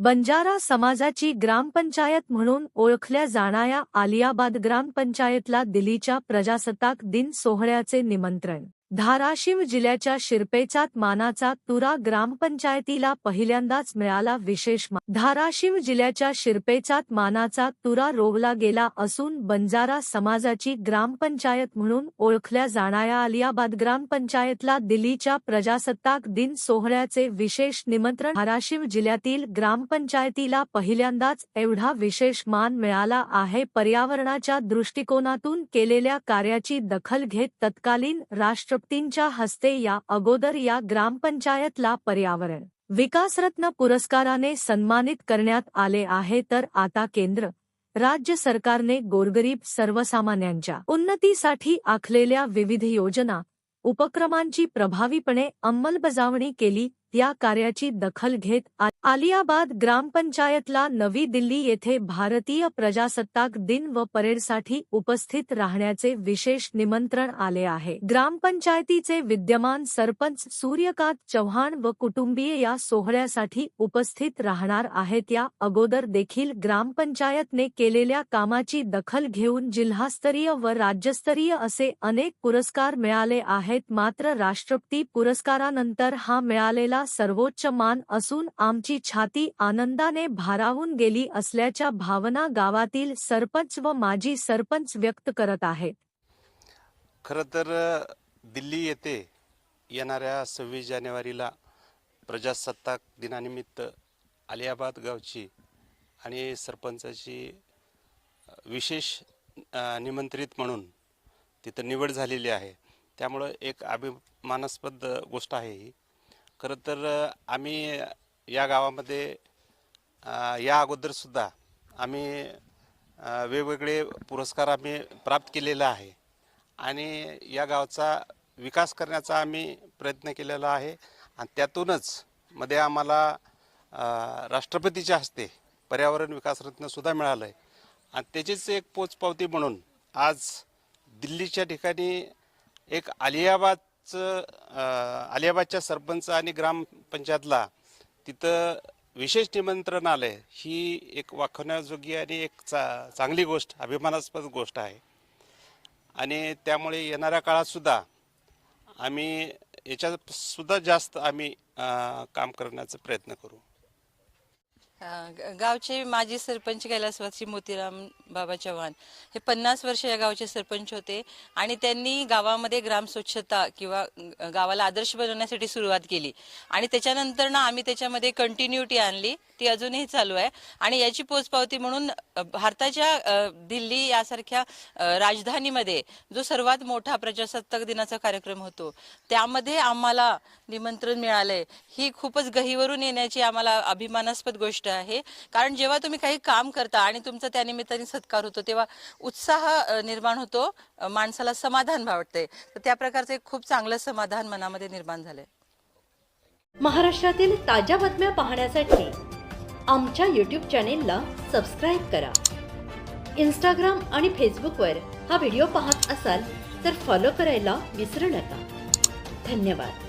बंजारा समाजाची ग्रामपंचायत म्हणून ओळखल्या जाणाऱ्या आलियाबाद ग्रामपंचायतला दिल्लीच्या प्रजासत्ताक दिन सोहळ्याचे निमंत्रण. धाराशिव जिल्ह्याच्या शिरपेचात मानाचा तुरा ग्रामपंचायतीला पहिल्यांदाच मिळाला विशेष मान धाराशिव जिल्ह्याच्या शिरपेचात मानाचा तुरा रोवला गेला असून बंजारा समाजाची ग्रामपंचायत म्हणून ओळखल्या जाणाऱ्या अलियाबाद ग्रामपंचायतला दिल्लीच्या प्रजासत्ताक दिन सोहळ्याचे विशेष निमंत्रण धाराशिव जिल्ह्यातील ग्रामपंचायतीला पहिल्यांदाच एवढा विशेष मान मिळाला आहे. पर्यावरणाच्या दृष्टिकोनातून केलेल्या कार्याची दखल घेत तत्कालीन राष्ट्र राष्ट्रपतींच्या हस्ते या अगोदर या ग्रामपंचायतला पर्यावरण विकासरत्न पुरस्काराने सन्मानित करण्यात आले आहे तर आता केंद्र राज्य सरकारने गोरगरीब सर्वसामान्यांच्या उन्नतीसाठी आखलेल्या विविध योजना उपक्रमांची प्रभावीपणे अंमलबजावणी केली या कार्याची दखल घेत आलियाबाद ग्रामपंचायतला नवी दिल्ली येथे भारतीय प्रजासत्ताक दिन व परेडसाठी उपस्थित राहण्याचे विशेष निमंत्रण आले आहे. ग्रामपंचायतीचे विद्यमान सरपंच सूर्यकांत चव्हाण व कुटुंबीय या सोहळ्यासाठी उपस्थित राहणार आहेत. या अगोदर देखील ग्रामपंचायतने केलेल्या कामाची दखल घेऊन जिल्हास्तरीय व राज्यस्तरीय असे अनेक पुरस्कार मिळाले आहेत. मात्र राष्ट्रपती पुरस्कारानंतर हा मिळालेला सर्वोच्च मान असून आमची छाती आनंदाने भारावून गेली असल्याच्या भावना गावातील सरपंच व माजी सरपंच व्यक्त करत आहेत. खरं तर दिल्ली येथे येणाऱ्या सव्वीस जानेवारीला प्रजासत्ताक दिनानिमित्त आलियाबाद गावची आणि सरपंचाची विशेष निमंत्रित म्हणून तिथं निवड झालेली आहे. त्यामुळं एक अभिमानास्पद गोष्ट आहे ही. खरं तर आम्ही या गावामध्ये या अगोदरसुद्धा आम्ही वेगवेगळे पुरस्कार आम्ही प्राप्त केलेला आहे. आणि या गावचा विकास करण्याचा आम्ही प्रयत्न केलेला आहे. आणि त्यातूनच मध्ये आम्हाला राष्ट्रपतीच्या हस्ते पर्यावरण विकास रत्नसुद्धा मिळालं आहे आणि त्याचीच एक पोचपावती म्हणून आज दिल्लीच्या ठिकाणी एक अलियाबाद अ, आलियाबादच्या सरपंच आणि ग्रामपंचायतला तिथं विशेष निमंत्रण आलंय ही एक वाखवण्याजोगी आणि एक चा चांगली गोष्ट अभिमानास्पद गोष्ट आहे. आणि त्यामुळे येणाऱ्या काळातसुद्धा आम्ही याच्यात सुद्धा जास्त आम्ही काम करण्याचा प्रयत्न करू. गावचे माजी सरपंच कैलासवासी मोतीराम बाबा चव्हाण. हे पन्नास वर्ष या गावचे सरपंच होते आणि त्यांनी गावामध्ये ग्राम स्वच्छता किंवा ग- गावाला आदर्श बनवण्यासाठी सुरुवात केली. आणि त्याच्यानंतर ना आम्ही त्याच्यामध्ये कंटिन्युटी आणली. ती अजूनही चालू आहे. आणि याची पोचपावती म्हणून अ, भारताच्या अ, दिल्ली यासारख्या अ, राजधानीमध्ये जो सर्वात मोठा प्रजासत्ताक दिनाचा कार्यक्रम होतो त्यामध्ये आम्हाला निमंत्रण मिळालंय. ही खूपच गहीवरून येण्याची आम्हाला अभिमानास्पद गोष्ट आहे. कारण जेव्हा तुम्ही काही काम करता आणि तुमचा त्या निमित्ताने सत्कार होतो तेव्हा उत्साह निर्माण होतो माणसाला समाधान भावते. तर त्या प्रकारचं एक खूप चांगलं समाधान मनामध्ये निर्माण झालंय. महाराष्ट्रातील ताज्या बातम्या पाहण्यासाठी आमच्या यूट्यूब चॅनेलला सबस्क्राईब करा. इंस्टाग्राम आणि फेसबुकवर हा व्हिडिओ पाहत असाल तर फॉलो करायला विसरू नका. धन्यवाद.